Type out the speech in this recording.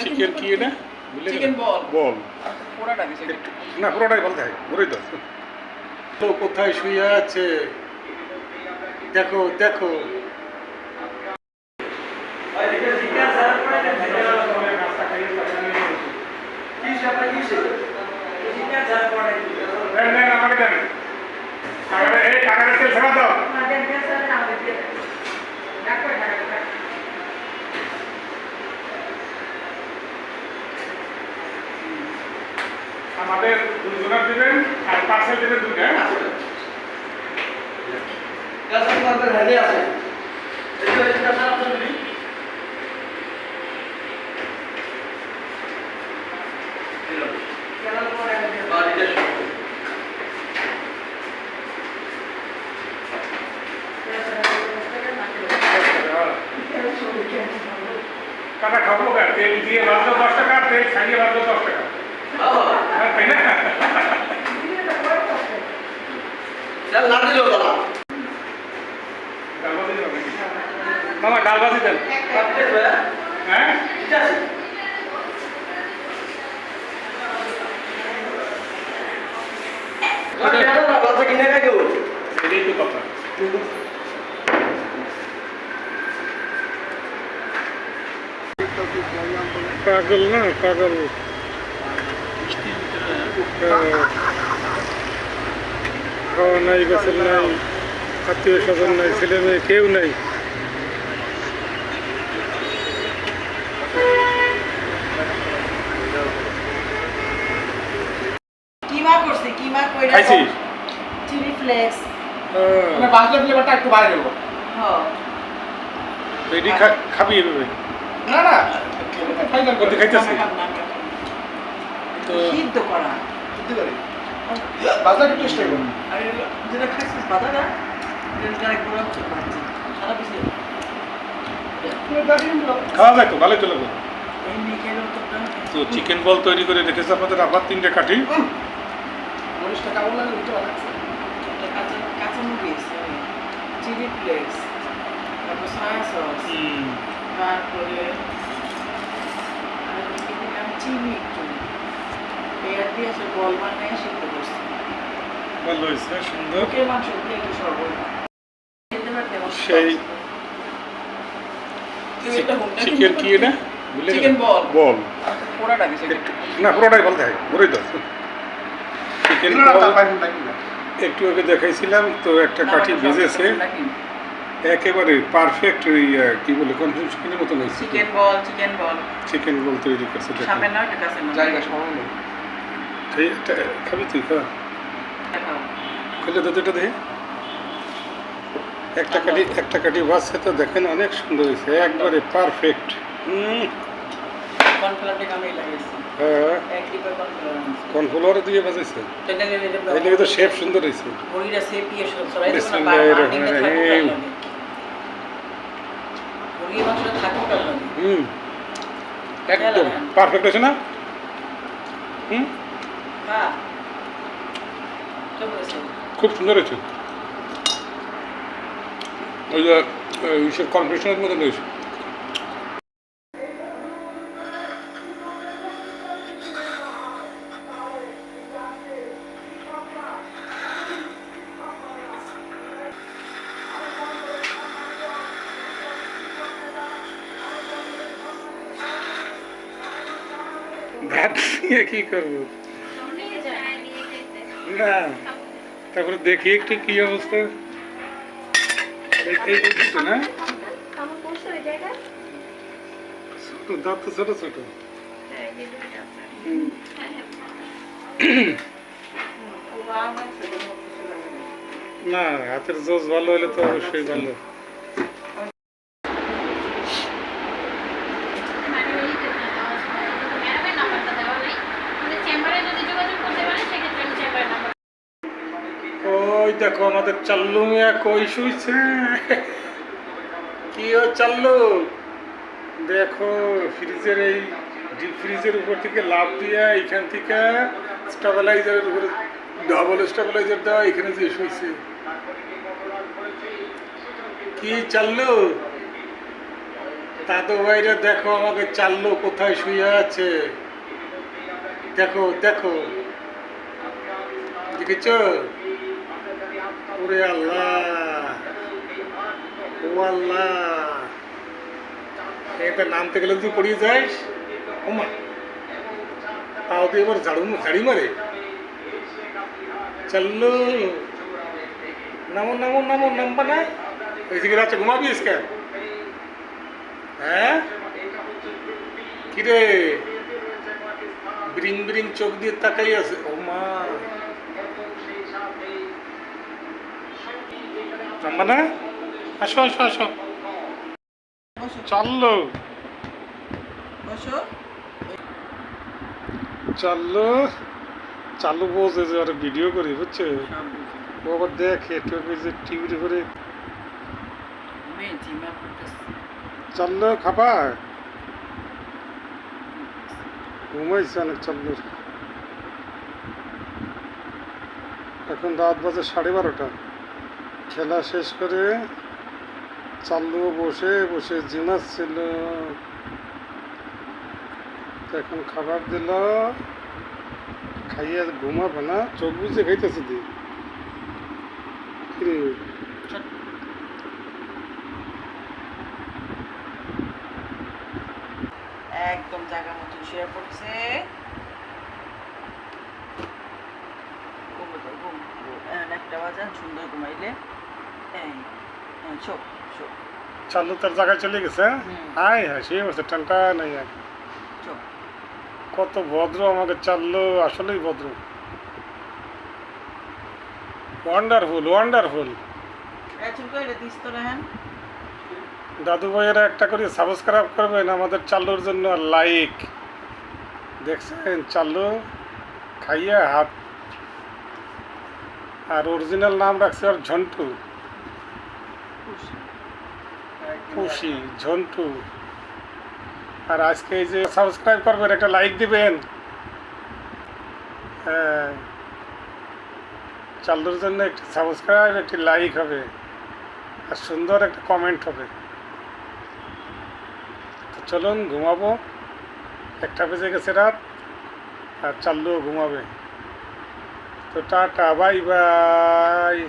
Chicken কি এটা? Chicken. বল বল পোড়াটা দিছে না পুরোটাই বলতে হয় পুরোই তো। তো কোথায় শুয়ে আছে? দেখো দেখো। এই টাকাটা তেল ছাড়া দাও। আমাদের দুজনের দিবেন আর পাশে দিবেন দুটো হ্যাঁ? কাটা খাব গা তেল দিয়ে বাঁধলো দশ টাকা আর তেল ছাড়িয়ে বাঁধলো দশ টাকা হ্যাঁ, তাই না ডালবাজি দেবেন নাকি? মামা ডালবাজি দেন। হ্যাঁ? এটাই তো কথা। পাগল না পাগল। খাওয়া নাই গোসল নাই আত্মীয় স্বজন নাই ছেলে মেয়ে কেউ নাই কিমা করছি কিমা কইরা খাইছিস চিলি ফ্লেক্স ফ্লেভারটা একটু বাইরে দেবো খাবি এভাবে না না ফাইনাল কত খাইতেছি তো সিদ্ধ করা বাসলা একটু টেস্ট করব আর এগুলো যেটা সারা বেশি খাওয়া যায় তো ভালোই লাগবে এই তো চিকেন বল তৈরি করে রেখেছে আপনাদের আবার তিনটে কাঠি। একটা চিলি তারপর চিনি একটু। পেঁয়াজ দিয়ে বল বানিয়ে করছি ভালো হয়েছে সুন্দর। সেই চিকেন কি এটা? চিকেন বল বল না পুরোটাই বলতে পুরোই তো। চিকেন একটু আগে দেখাইছিলাম তো একটা কাঠি ভেজেছে একেবারে পারফেক্ট কি বলে কনফিউজ চিকেনের মতো chicken ball chicken ball chicken ball তৈরি করছে দেখেন। সামনে না এটা কাছে না। জায়গা সময় নেই। খাবি তুই খা। খুলে তো এটা দেখে একটা কাঠি একটা কাঠি বাজছে তো দেখেন অনেক সুন্দর হয়েছে একবারে পারফেক্ট হ্যাঁ। কর্নফ্লাওয়ার কর্নফ্লাওয়ার দিয়ে বাজাইছে। এটা নিয়ে এই লেগে তো শেপ সুন্দর হয়েছে। লাগে। হুম। একদম পারফেক্ট আছে না? হুম? হ্যাঁ। খুব সুন্দর হয়েছে। ওই যে ইসের কনফেশনের মতো রয়েছে। ভাত করব? না তারপরে দেখি একটু কি অবস্থা। এই- এই না জায়গা ছোট, দাঁত তো ছোট ছোট। হ্যাঁ। না, হাতের জোস ভালো হলে তো অবশ্যই ভালো মানে ওই যে ম্যাডামের নাম্বারটা দেওয়া নেই আমাদের চেম্বারে যদি যোগাযোগ করতে পারেন সেক্ষেত্রে আমি চেম্বারের নাম্বার ওই দেখো আমাদের চাল্লু মিয়া কই শুইছে? কি ও চাল্লু? দেখো, ফ্রিজের এই ডিপ ফ্রিজের উপর থেকে লাভ দিয়া এখান থেকে স্টেবিলাইজারের উপরে, ডাবল স্টেবিলাইজার দেওয়া এখানে যে শুইছে। কি চাল্লু? দাদু ভাইরা দেখো আমাকে চাললো কোথায় শুয়ে আছে। দেখো দেখো। দেখেছ? ওরে আল্লাহ। ও আল্লাহ। এটা নামতে গেলে তুই পড়িয়ে যাস। ওমা তাও তুই এবার ঝাড়ু ঝাড়ি মারে। চল্লু নামো নামো নামো, নামবা না। এদিকে রাত্রে ঘুমাবিস কেন হ্যাঁ? কিরে? ব্রিং ব্রিং চোখ দিয়ে তাকাই আছে। ও না আসো আসো আসো। চলল চলল চালু। বোঝে যে আর ভিডিও করি বুঝছ? ও আবার দেখে যে টিভির করে চলল খাবা? ঘুমাইছে অনেক চলল এখন রাত বাজে সাড়ে বারোটা। খেলা শেষ করে চাল্লু বসে বসে তো এখন খাবার দিল, খাইয়ে ঘুমাবে না, চোখ বুঝে খাইতেছে দি একদম জায়গা মতো শুয়ে পড়ছে। একটা বাজান সুন্দর ঘুমাইলে। শোক শোক চাল্লু তার জায়গায় চলে গেছে। হাই হাই সে বসে টানটা নাই কত ভদ্র আমাকে চাললো আসলেই ভদ্র। ওয়ান্ডারফুল ওয়ান্ডারফুল দাদু ভাইয়েরা একটা করে সাবস্ক্রাইব করবেন আমাদের চাল্লুর জন্য লাইক দেখছেন চাল্লু খাইয়া হাত। আর অরিজিনাল নাম রাখছে আর ঝন্টু। খুশি ঝন্টু আর আজকে এই যে সাবস্ক্রাইব করবেন, একটা লাইক দিবেন। হ্যাঁ। চাল্লুর জন্য একটি সাবস্ক্রাইব একটি লাইক হবে। আর সুন্দর একটা কমেন্ট হবে। তো চলুন, ঘুমাবো। একটা বেজে গেছে রাত, আর চাল্লুও ঘুমাবে। তো টাটা বাই বাই